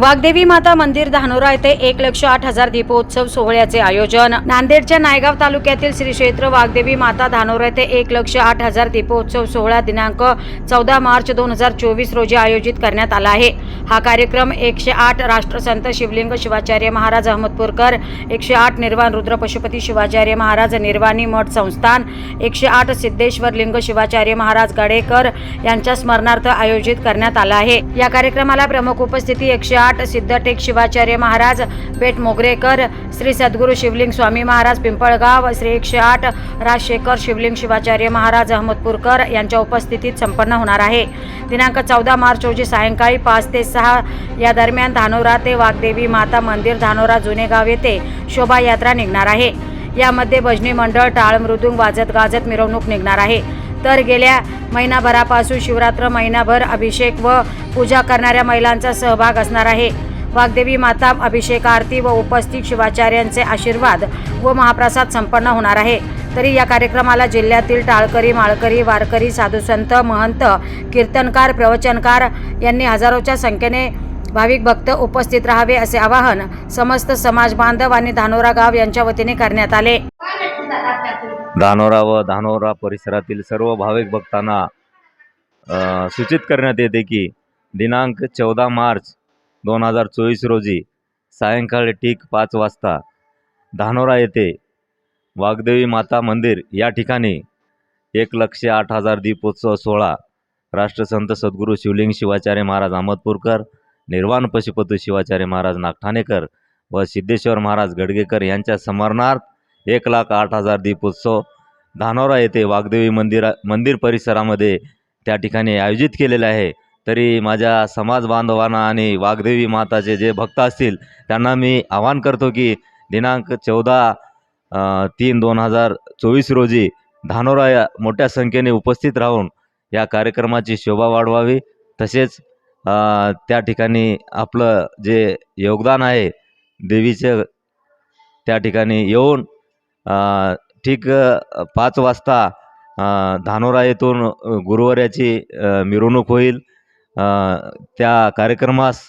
वाघदेवी माता मंदिर धानोरा येथे एक लक्ष आठ हजार दीपोत्सव सोहळ्याचे आयोजन. नांदेडच्या नायगाव तालुक्यातील श्री क्षेत्र वाघदेवी माता धानोरा येथे एक लक्ष आठ हजार दीपोत्सव सोहळा दिनांक चौदा मार्च दोन हजार चोवीस रोजी आयोजित करण्यात आला आहे. हा कार्यक्रम एकशे आठ राष्ट्रसंत शिवलिंग शिवाचार्य महाराज अहमदपूरकर एकशे आठ निर्वाण रुद्र पशुपती शिवाचार्य महाराज निर्वाणी मठ संस्थान एकशे आठ सिद्धेश्वर लिंग शिवाचार्य महाराज गडेकर यांच्या स्मरणार्थ आयोजित करण्यात आला आहे. या कार्यक्रमाला प्रमुख उपस्थिती एकशे आठ सिद्धटेक शिवाचार्य महाराज पेठ मोगरेकर श्री सद्गुरू शिवलिंग स्वामी महाराज पिंपळगाव श्री एकशे आठ राजशेखर शिवलिंग शिवाचार्य महाराज अहमदपूरकर यांच्या उपस्थितीत संपन्न होणार आहे. दिनांक चौदा मार्च रोजी सायंकाळी पाच ते सहा या दरम्यान धानोरा ते वाघदेवी माता मंदिर धानोरा जुनेगाव येथे शोभायात्रा निघणार आहे. यामध्ये भजनी मंडळ टाळ मृदुंग वाजत गाजत मिरवणूक निघणार आहे. तर गेल्या महिनाभरापासून शिवरात्र महिनाभर अभिषेक व पूजा करणाऱ्या महिलांचा सहभाग असणार आहे. वाग्देवी माता अभिषेक आरती व उपस्थित शिवाचार्यांचे आशीर्वाद व महाप्रसाद संपन्न होणार आहे. तरी या कार्यक्रमाला जिल्ह्यातील टाळकरी माळकरी वारकरी साधुसंत महंत कीर्तनकार प्रवचनकार यांनी हजारोच्या संख्येने भाविक भक्त उपस्थित राहावे असे आवाहन समस्त समाज बांधव आणि धानोरा गाव यांच्या वतीने करण्यात आले. धानोरा व धानोरा परिसरातील सर्व भाविक भक्तांना सूचित करण्यात येते की दिनांक चौदा मार्च दोन हजार चोवीस रोजी सायंकाळी ठीक पाच वाजता धानोरा येथे वाग्देवी माता मंदिर या ठिकाणी एक लक्ष आठ हजार दीपोत्सव सोहळा राष्ट्रसंत सद्गुरू शिवलिंग शिवाचार्य महाराज अहमदपूरकर निर्वाण पशुपती शिवाचार्य महाराज नागठाणेकर व सिद्धेश्वर महाराज गडगेकर यांच्या स्मरणार्थ एक लाख आठ हजार दीपोत्सव धानोरा येथे वाघदेवी मंदिरा मंदिर परिसरामध्ये त्या ठिकाणी आयोजित केलेले आहे. तरी माझ्या समाज बांधवांना आणि वाघदेवी माताचे जे भक्त असतील त्यांना मी आवाहन करतो की दिनांक चौदा तीन दोन हजार चोवीस रोजी धानोरा या मोठ्या संख्येने उपस्थित राहून या कार्यक्रमाची शोभा वाढवावी. तसेच त्या ठिकाणी आपलं जे योगदान आहे देवीचं त्या ठिकाणी येऊन ठीक पाच वाजता धानोरा येथून अ, गुरुवाऱ्याची मिरवणूक होईल. त्या कार्यक्रमास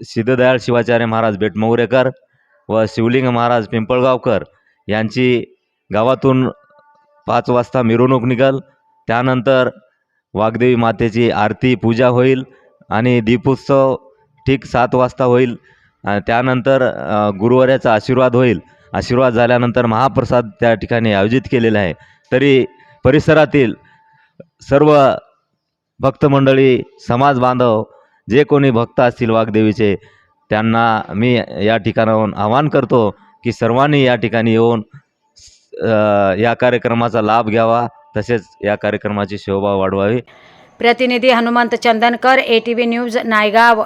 सिद्धदयाळ शिवाचार्य महाराज बेटमौरेकर व शिवलिंग महाराज पिंपळगावकर यांची गावातून पाच वाजता मिरवणूक निघल. त्यानंतर वाग्देवी मातेची आरती पूजा होईल आणि दीपोत्सव ठीक सात वाजता होईल. त्यानंतर अ, गुरुवाऱ्याचा आशीर्वाद होईल. आशीर्वाद झाल्यानंतर महाप्रसाद त्या ठिकाणी आयोजित केलेला आहे. तरी परिसरातील सर्व भक्तमंडळी समाज बांधव जे कोणी भक्त असतील वाघदेवीचे त्यांना मी या ठिकाणाहून आवाहन करतो की सर्वांनी या ठिकाणी येऊन या कार्यक्रमाचा लाभ घ्यावा. तसेच या कार्यक्रमाची शोभा वाढवावी. प्रतिनिधी Hanumant Chandankar A T V news Naigaon.